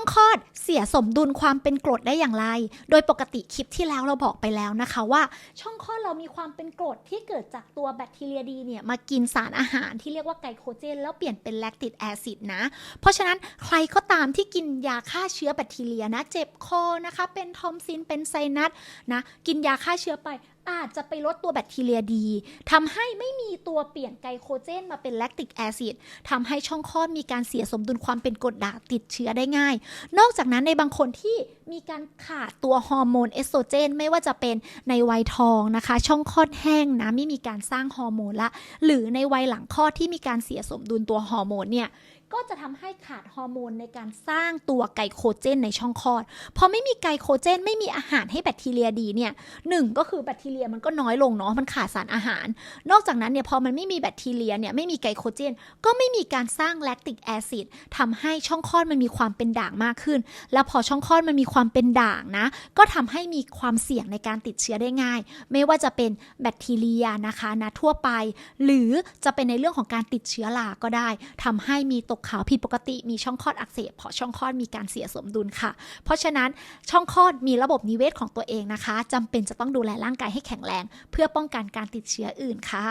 องคลอดเสียสมดุลความเป็นกรดได้อย่างไร โดยปกติคลิปที่แล้วเราบอกไปแล้วนะคะว่า ช่องคลอดเรามีความเป็นกรดที่เกิดจากตัวแบคทีเรียดีเนี่ยมากินสารอาหารที่เรียกว่าไกลโคเจน แล้วเปลี่ยนเป็นแลคติกแอซิดนะ เพราะฉะนั้นใครก็ตามที่กินยาฆ่าเชื้อแบคทีเรียนะ เจ็บคอนะคะ เป็นทอมซินเป็นไซนัสนะ กินยาฆ่าเชื้อไปอาจจะไปลดตัวแบคทีเรียดีทำให้ไม่ม ตัวเปลี่ยนไกลโคเจนมาเป็นแลคติกแอซิดทำให้ช่องคลอดมีการเสียสมดุลความเป็นกรดด่างติดเชื้อได้ง่าย นอกจากนั้นในบางคนที่มีการขาดตัวฮอร์โมนเอสโตรเจน ไม่ว่าจะเป็นในวัยทองนะคะ ช่องคลอดแห้งนะไม่มีการสร้างฮอร์โมนละ หรือในวัยหลังคลอดที่มีการเสียสมดุลตัวฮอร์โมนเนี่ย ก็จะทำให้ขาดฮอร์โมนในการสร้างตัวไกลโคเจนในช่องคลอด พอไม่มีไกลโคเจน ไม่มีอาหารให้แบคทีเรียดีเนี่ยหนึ่งก็คือแบคทีเรียมันก็น้อยลงเนาะมันขาดสารอาหาร นอกจากนั้นเนี่ยพอมันไม่มีแบคทีเรียเนี่ยไม่มีไกลโคเจน ก็ไม่มีการสร้างแลคติกแอซิดทำให้ช่องคลอดมันมีความเป็นด่างมากขึ้น แล้วพอช่องคลอดมันมีความเป็นด่างนะ ก็ทำให้มีความเสี่ยงในการติดเชื้อได้ง่าย ไม่ว่าจะเป็นแบคทีเรียนะคะนะทั่วไป หรือจะเป็นในเรื่องของการติดเชื้อราก็ได้ทำให้มีตกขาวผิดปกติมีช่องคลอดอักเสบเพราะช่องคลอดมีการเสียสมดุลค่ะ เพราะฉะนั้นช่องคลอดมีระบบนิเวศของตัวเองนะคะจำเป็นจะต้องดูแลร่างกายให้แข็งแรง เพื่อป้องกันการติดเชื้ออื่นค่ะ